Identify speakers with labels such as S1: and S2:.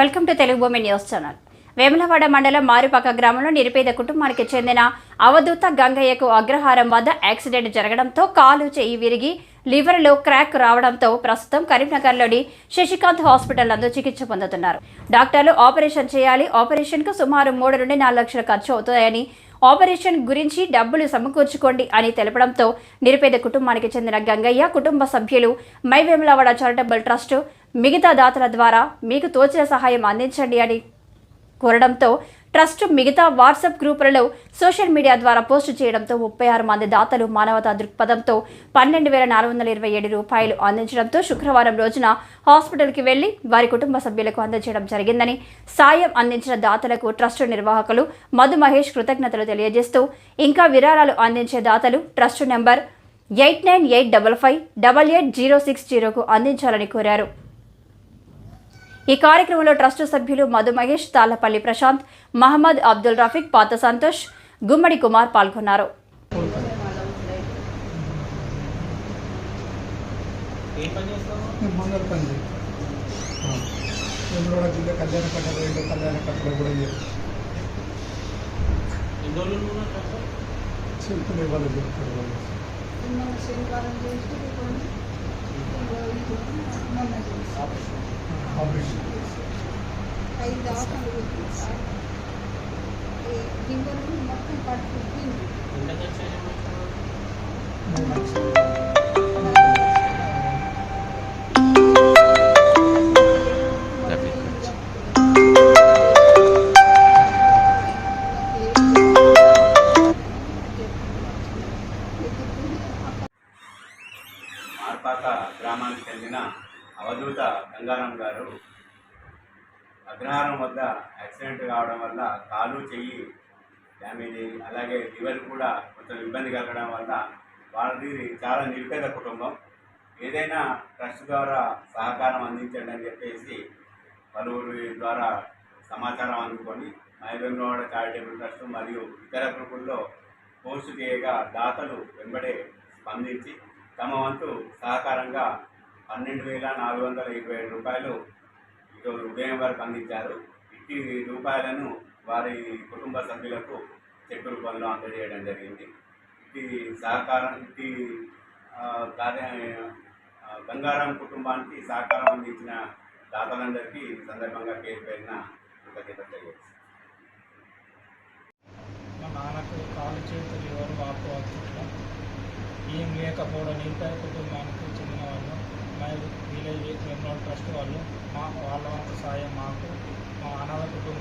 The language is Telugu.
S1: వెల్కమ్ టు తెలుగు భూమి న్యూస్ ఛానల్ వేములవాడ మండలం మారుపక్క గ్రామంలో నిరుపేద కుటుంబానికి చెందిన అవధూత గంగయ్యకు అగ్రహారం వద్ద యాక్సిడెంట్ జరగడంతో కాలు చేయి విరిగి లివర్లో క్రాక్ రావడంతో ప్రస్తుతం కరీంనగర్లోని శశికాంత్ హాస్పిటల్ నందు చికిత్స పొందుతున్నారు. డాక్టర్లు ఆపరేషన్ చేయాలి ఆపరేషన్కు సుమారు మూడు నుండి నాలుగు లక్షలు ఖర్చు అవుతాయని ఆపరేషన్ గురించి డబ్బులు సమకూర్చుకోండి అని తెలపడంతో నిరుపేద కుటుంబానికి చెందిన గంగయ్య కుటుంబ సభ్యులు మై వేములవాడ చారిటబుల్ ట్రస్ట్ మిగతా దాతల ద్వారా మీకు తోచిన సహాయం అందించండి అని కోరడంతో ట్రస్ట్ మిగతా వాట్సాప్ గ్రూపులలో సోషల్ మీడియా ద్వారా పోస్టు చేయడంతో ముప్పై ఆరు మంది దాతలు మానవతా దృక్పథంతో పన్నెండు వేల నాలుగు వందల ఇరవై ఏడు రూపాయలు అందించడంతో శుక్రవారం రోజున హాస్పిటల్కి వెళ్ళి వారి కుటుంబ సభ్యులకు అందజేయడం జరిగిందని సాయం అందించిన దాతలకు ట్రస్టు నిర్వాహకులు మధు మహేష్ కృతజ్ఞతలు తెలియజేస్తూ ఇంకా విరాళాలు అందించే దాతలు trust number eight nine eight double five double eight zero six జీరోకు అందించాలని కోరారు. ఈ కార్యక్రమంలో ట్రస్ట్ సభ్యులు మధు మహేష్ తాళ్లపల్లి ప్రశాంత్ మహమ్మద్ అబ్దుల్ రఫీక్ పాత సంతోష్ గుమ్మడి కుమార్ పాల్గొన్నారు
S2: ఏ పని చేస్తావు
S3: నేను మంగళ పని చంద్రవాడ జిల్లా కళ్యాణ కట్ట రెండు కళ్యాణ కట్టలో కూడా
S2: ఎన్ని రోజులు ఉన్నావు డాక్టర్?
S3: చెప్తున్న వాళ్ళు చెప్తారు వాళ్ళు
S4: మొన్న శనివారం చేసి కొన్ని మొన్న చేసి
S2: ఆపరేషన్.
S3: ఆపరేషన్
S4: ఐదు దవాఖానలు పెట్టింది సార్ ఈ లింగరు మొత్తం పట్టుకుంది
S2: ఎంత ఖర్చు అయ్యింది డాక్టర్?
S3: మూడు లక్షలు
S5: మార్పాక గ్రామానికి చెందిన అవధూత గంగారాం గారు అగ్రహారం వద్ద యాక్సిడెంట్ కావడం వల్ల కాలు చెయ్యి డ్యామేజ్ అయ్యి అలాగే లివర్ కూడా కొంచెం ఇబ్బంది కలగడం వల్ల వాళ్ళది చాలా నిరుపేద కుటుంబం. ఏదైనా ట్రస్ట్ ద్వారా సహకారం అందించండి అని చెప్పేసి పలువురి ద్వారా సమాచారం అందుకొని మైవేంద్రవాడ చారిటబుల్ ట్రస్ట్ మరియు ఇతర గ్రూపుల్లో పోస్టు చేయగా దాతలు వెంబడే స్పందించి తమ వంతు సహకారంగా పన్నెండు వేల నాలుగు వందల ఇరవై ఏడు రూపాయలు ఈరోజు ఉదయం వరకు అందించారు. ఇట్టి రూపాయలను వారి కుటుంబ సభ్యులకు చెక్ రూపంలో అందజేయడం జరిగింది. ఇట్టి సహకారం ఇట్టి కార్య బంగారం గంగారాం కుటుంబానికి సహకారం అందించిన దాతలందరికీ ఈ సందర్భంగా పేరు పేరిన కృతజ్ఞత తెలియజేస్తాను
S6: మా నాన్నకు కాలు చేతులు ఎవరు వాపు ఏం లేకపోవడం నిరుపేద కుటుంబానికి చెందిన వాళ్ళు మా విలేజ్ వాళ్ళు మా వాళ్ళ వంతు సాయం మాకు మా అనాథ కుటుంబం